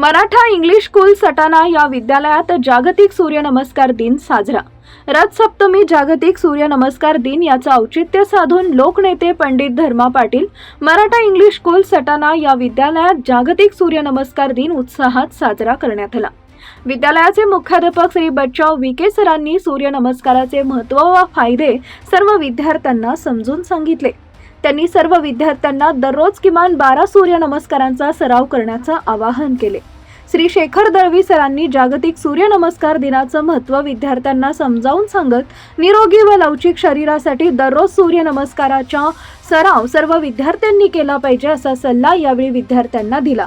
Maratha English school Satana या विद्यालयात जागतिक सूर्यनमस्कार दिन साजरा. रथसप्तमी जागतिक सूर्यनमस्कार दिन याचं औचित्य साधून लोकनेते पंडित धर्मा पाटील मराठा इंग्लिश स्कूल सटाणा या विद्यालयात जागतिक सूर्यनमस्कार दिन उत्साहात साजरा करण्यात आला. विद्यालयाचे मुख्याध्यापक श्री बच्चाव विके सरांनी सूर्यनमस्काराचे महत्त्व व फायदे सर्व विद्यार्थ्यांना समजून सांगितले. त्यांनी सर्व विद्यार्थ्यांना दररोज किमान बारा सूर्यनमस्कारांचा सराव करण्याचं आवाहन केले. श्री शेखर दळवी सरांनी जागतिक सूर्यनमस्कार दिनाचं महत्त्व विद्यार्थ्यांना समजावून सांगत निरोगी व लवचिक शरीरासाठी दररोज सूर्यनमस्काराचा सराव सर्व विद्यार्थ्यांनी केला पाहिजे असा सल्ला यावेळी विद्यार्थ्यांना दिला.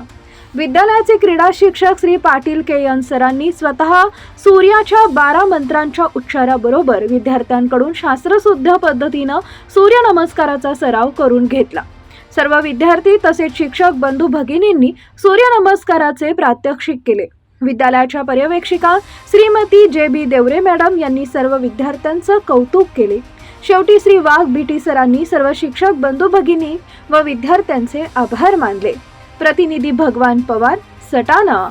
विद्यालयाचे क्रीडा शिक्षक श्री पाटील के एन सरांनी स्वतः सूर्याच्या बारा मंत्रांच्या उच्चाराबरोबर विद्यार्थ्यांकडून शास्त्रशुद्ध पद्धतीनं सूर्यनमस्काराचा सराव करून घेतला. सर्व विद्यार्थी तसेच शिक्षक बंधू भगिनींनी सूर्यनमस्काराचे प्रात्यक्षिक केले. विद्यालयाच्या पर्यवेक्षिका श्रीमती जे बी देवरे मॅडम यांनी सर्व विद्यार्थ्यांचं कौतुक केले. शेवटी श्री वाघ बीटी सरांनी सर्व शिक्षक बंधू भगिनी व विद्यार्थ्यांचे आभार मानले. प्रतिनिधी भगवान पवार सटाणा.